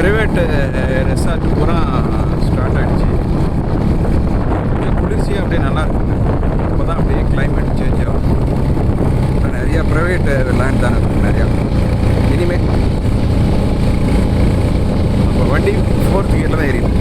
Private resort பூரா start ஆகிடுச்சு கொஞ்சம் குளிர்ச்சியாக அப்படியே நல்லா இருக்குங்க இப்போ தான் அப்படியே கிளைமேட் சேஞ்ச் ஆகும். இப்போ நிறையா ப்ரைவேட்டு லேண்ட் தானே இருக்கும் நிறையா. இனிமேல் இப்போ வண்டி ஃபோர்த் கியரில் தான் ஏறிடும்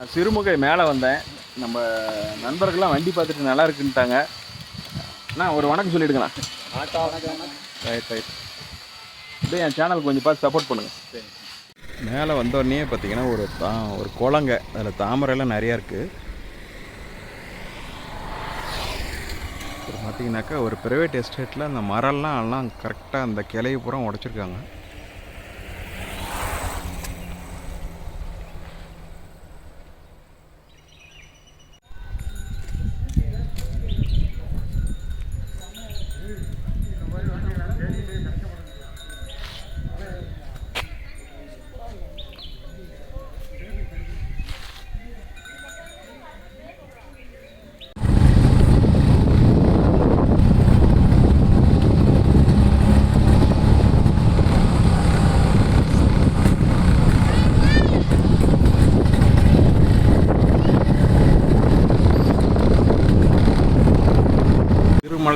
நான் சிறுமுகை மேலே வந்தேன். நம்ம நண்பர்கள்லாம் வண்டி பார்த்துட்டு நல்லா இருக்குன்ட்டாங்க. அண்ணா ஒரு வணக்கம் சொல்லிடுங்கண்ணா. ரைட் ரைட் அப்படியே என் சேனலுக்கு கொஞ்சம் பார்த்து சப்போர்ட் பண்ணுங்கள் மேலே வந்தோடனே பார்த்தீங்கன்னா ஒரு தா ஒரு குளங்க. அதில் தாமரைலாம் நிறையா இருக்குது பார்த்தீங்கன்னாக்கா ஒரு ப்ரைவேட் எஸ்டேட்டில் அந்த மரம்லாம் எல்லாம் கரெக்டாக அந்த கிளைய பூரா உடச்சிருக்காங்க.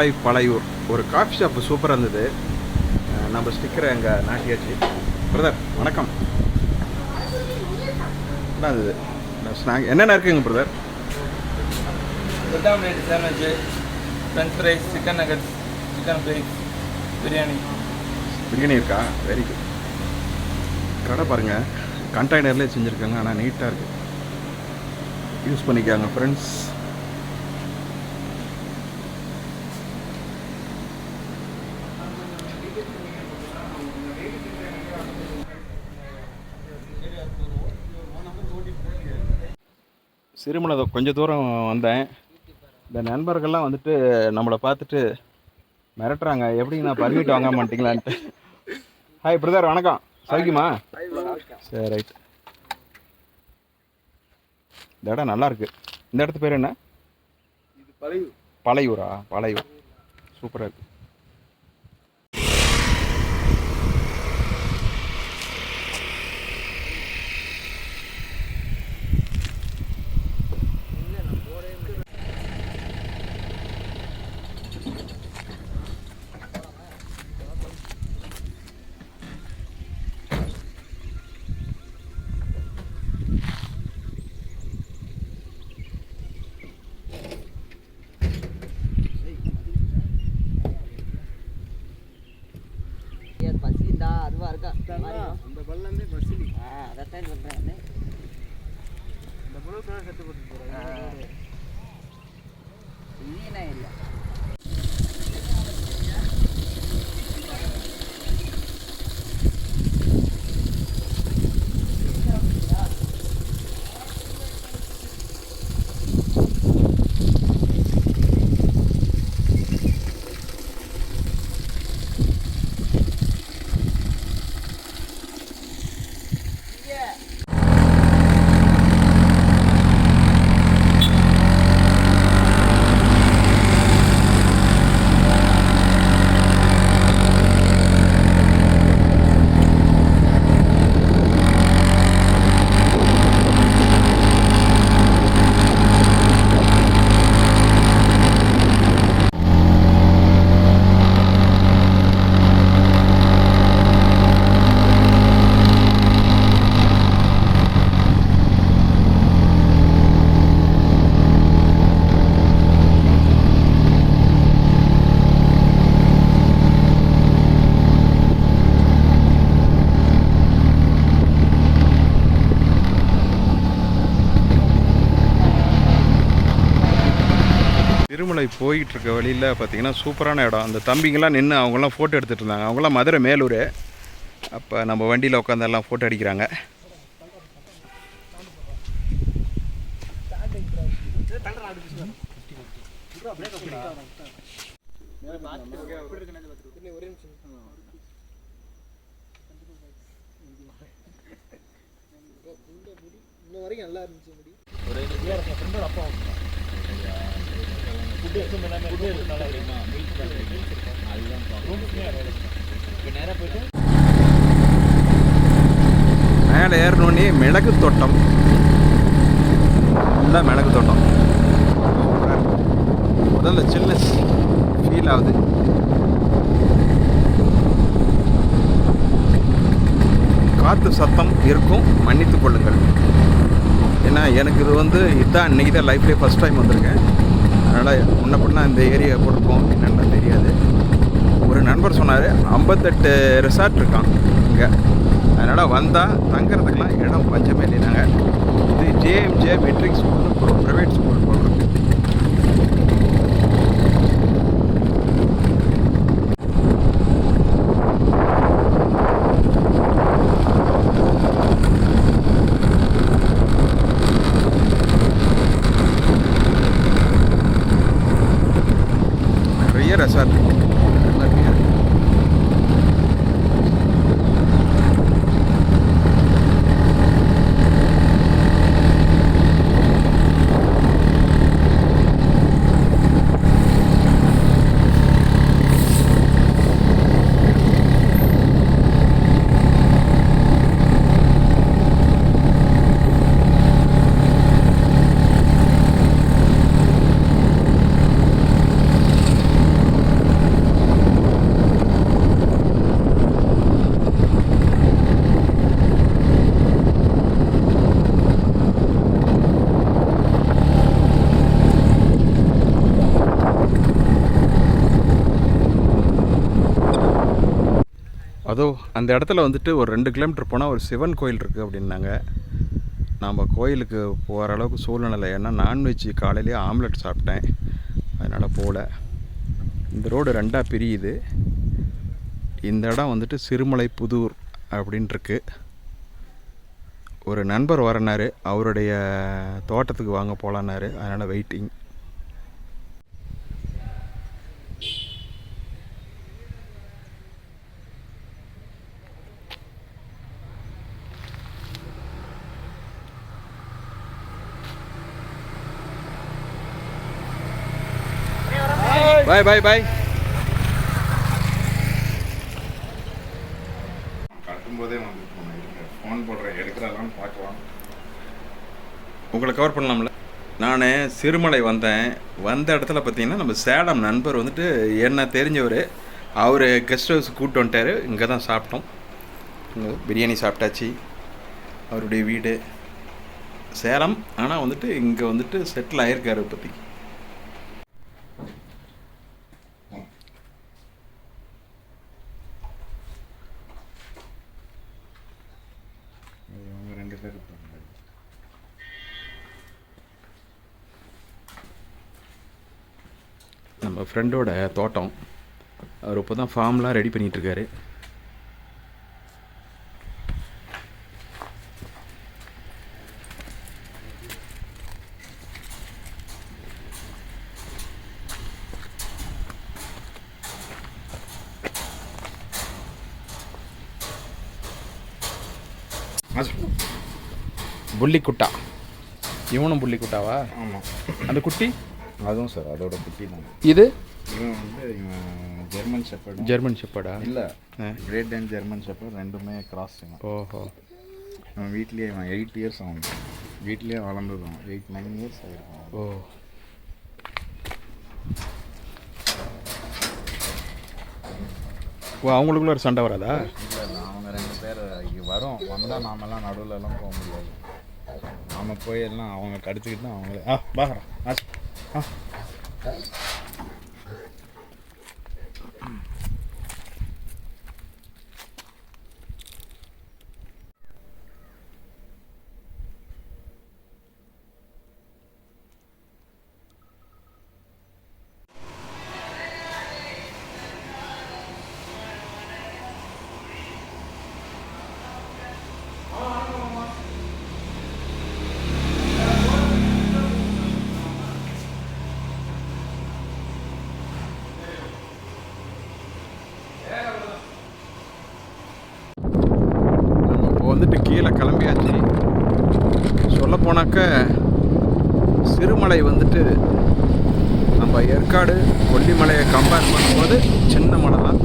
திருமலை பழையூர் ஒரு காஃபி ஷாப்பு சூப்பராக இருந்தது. நம்ம ஸ்டிக்கரை அங்கே நாட்டியாச்சு. பிரதர் வணக்கம். என்ன இருந்தது ஸ்நாக் என்னென்ன இருக்குங்க brother ப்ரிடாமினேட் sandwich French fries chicken nuggets chicken fries biryani biryani இருக்கா? வெரி குட் கடை பாருங்கள் கண்டெய்னர்லேயே செஞ்சுருக்காங்க ஆனால் நீட்டாக இருக்குது யூஸ் பண்ணிக்காங்க ஃப்ரெண்ட்ஸ் சிறுமலை கொஞ்சம் தூரம் வந்தேன். இந்த நண்பர்கள்லாம் வந்துட்டு நம்மளை பார்த்துட்டு மிரட்டுறாங்க. எப்படிங்க நான் பர்மிட் வாங்க மாட்டீங்களான்ட்டு. ஹாய் பிரதர் வணக்கம். சௌக்கியமா? சரி ரைட் இந்த இடம் நல்லா இருக்கு. இந்த இடத்து பேர் என்ன? இது பழையூர். பழையூரா? பழையூர். சூப்பராக இருக்கு. பசிண்டா அதுவா இருக்கா? அந்த பல்லந்தே பஸ்ஸிலி ஆ அதைத்தான் சொல்றேன் இந்த கூட செத்து போட்டு போகிறேன் இல்லை? போய்கிட்டு இருக்க வழியில் பார்த்தீங்கன்னா சூப்பரான இடம். அந்த தம்பிங்கெல்லாம் நின்று அவங்களாம் ஃபோட்டோ எடுத்துகிட்டு இருந்தாங்க அவங்களாம் மதுரை மேலூர். அப்போ நம்ம வண்டியில் உட்காந்து எல்லாம் ஃபோட்டோ அடிக்கிறாங்க. இன்னும் வரைக்கும் நல்லா இருந்துச்சு முடி மேலே ஏறணுன்னே மிளகு தோட்டம். ஃபுல்லாக மிளகு தோட்டம். முதல்ல சில்னஸ் ஃபீல் ஆகுது. காற்று சத்தம் இருக்கும். மன்னித்து கொள்ளுங்கள். ஏன்னா எனக்கு இது வந்து இதுதான் இன்றைக்கி தான் லைஃப்லேயே ஃபஸ்ட் டைம் வந்திருக்கேன். அதனால் முன்ன பின்ன இந்த ஏரியா கொடுப்போம் என்னென்னு தெரியாது. ஒரு நண்பர் சொன்னார் ஐம்பத்தெட்டு ரிசார்ட் இருக்கான் இங்கே. அதனால் வந்தால் தங்குறதுக்கெலாம் இடம் பஞ்சமே இல்லைனாங்க. இது ஜேஎம்ஜே மெட்ரிக் ஸ்கூல்னு ஒரு ப்ரைவேட் ஸ்கூல் போடுறது நிறைய ரெசார்ட் இருக்கு நிறைய இருக்கு. அதோ அந்த இடத்துல வந்துட்டு ஒரு ரெண்டு கிலோமீட்டர் போனால் ஒரு சிவன் கோயில் இருக்குது அப்படின்னாங்க. நாம் கோயிலுக்கு போகிற அளவுக்கு சூழ்நிலை. ஏன்னா நான்வெஜ் காலையிலேயே ஆம்லெட் சாப்பிட்டேன். அதனால் போகல இந்த ரோடு ரெண்டாக பிரியுது. இந்த இடம் வந்துட்டு சிறுமலை புதூர் அப்படின்ட்டுருக்கு ஒரு நண்பர் வரனார் அவருடைய தோட்டத்துக்கு வாங்க போகலான்னாரு அதனால் வெயிட்டிங் பாய் பாய் பாய் கட்டும்போதே வந்து ஃபோன் போடுறேன் எடுக்கிறாளான்னு பார்க்கலாம். உங்களை கவர் பண்ணலாம்ல. நான் சிறுமலை வந்தேன். வந்த இடத்துல பார்த்தீங்கன்னா நம்ம சேலம் நண்பர் வந்துட்டு என்ன தெரிஞ்சவர். அவர் கெஸ்ட் ஹவுஸ் கூப்பிட்டு வந்துட்டார். இங்கே தான் சாப்பிட்டோம். பிரியாணி சாப்பிட்டாச்சு. அவருடைய வீடு. சேலம். ஆனால் வந்துட்டு இங்கே வந்துட்டு செட்டில் ஆயிருக்காரு பற்றி இவங்க நம்ம ஃப்ரெண்டோட தோட்டம். அவர் இப்போ தான் ஃபார்ம்லாம் ரெடி பண்ணிகிட்ருக்காரு புள்ளிக்குட்டா. இவனும் புள்ளிக்குட்டாவா? ஆமாம் அந்த குட்டி? அதுவும் சார் அதோட குட்டி தான். இது? இவன் வந்து இவன் ஜெர்மன் ஷெப்பர்டு ஜெர்மன் ஷெப்பர்டா இல்லை. கிரேட் அண்ட் ஜெர்மன் ஷெப்பர்ட் ரெண்டுமே கிராஸ் ஓஹோ. இவன் வீட்லேயே இவன் எயிட் இயர்ஸ் ஆகும் வீட்லேயே வளர்ந்துருவான் எயிட் நைன் இயர்ஸ் ஆகிருக்கும் ஓ. ஓ அவங்களுக்குள்ள ஒரு சண்டை வராதா? இல்லை இல்லை அவங்க ரெண்டு பேர் இங்கே வரும். வந்தால் நாமெல்லாம் நடுவுல எல்லாம் போக முடியாது. நம்ம போய் எல்லாம் அவங்க கடிச்சிக்கிட்டு தான் அவங்களே. ஆ பாக்குறோம் ஆ ஆ. கொல்லிமலை வந்துட்டு நம்ம ஏற்காடு கொல்லிமலையை கம்பேர் பண்ணும்போது சின்ன மலை தான்.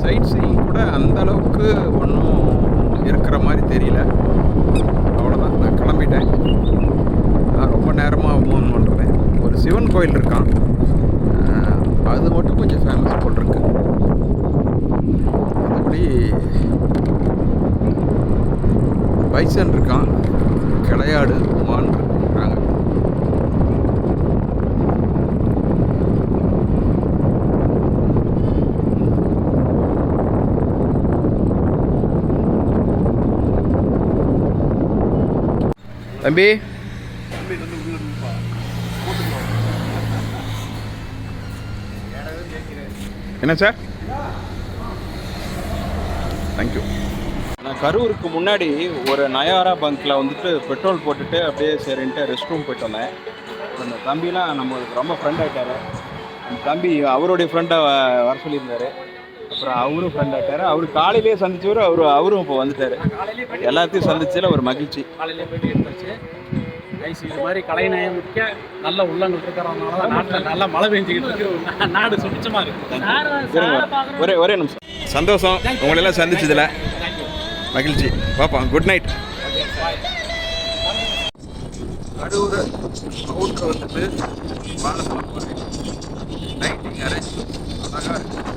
சைட் சீயிங் கூட அந்த அளவுக்கு ஒன்றும் இருக்கிற மாதிரி தெரியல. அவ்வளோதான் நான் கிளம்பிட்டேன். நான் ரொம்ப நேரமாக ஃபோன் பண்ணுறேன் ஒரு சிவன் கோயில் இருக்கான். அது மட்டும் கொஞ்சம் ஃபேமஸ் போட்டிருக்கு மற்றபடி பைசன் இருக்கான். கிளையாடு மான் இருக்காங்க தம்பி? என்ன சார்? தேங்க்யூ நான் கரூருக்கு முன்னாடி ஒரு நயாரா பங்க்கில் வந்துட்டு பெட்ரோல் போட்டுட்டு அப்படியே சரின்ட்டு ரெஸ்ட் ரூம் போயிட்டு வந்தேன். அந்த தம்பிலாம் நம்மளுக்கு ரொம்ப ஃப்ரெண்ட் ஆகிட்டாரு தம்பி அவருடைய ஃப்ரெண்டை வர சொல்லியிருந்தாரு. அப்புறம் அவரும் ஃப்ரெண்ட் ஆட்டார் அவர் காலையிலேயே சந்திச்சவர் அவர் அவரும் இப்போ வந்துட்டார். எல்லாத்தையும் சந்திச்சதில் ஒரு மகிழ்ச்சி. காலையிலே போயிட்டு எடுத்தாச்சு இது மாதிரி கலைநயம் மிக்க நல்ல உள்ளங்கள் இருக்கிறதுனால நாட்டில் நல்லா மழை பெஞ்சிக்கிட்டு நாடு சுபிச்சமாக இருக்கு. ஒரே ஒரே நிமிஷம். சந்தோஷம். உங்களெல்லாம் சந்திச்சதில் மகிழ்ச்சி பாப்பா குட் நைட் நடுவுற அவுட்ரு வந்துட்டு வாழைப்பழம் நைட்டிங் அரேஞ்ச் அழகாக இருக்குது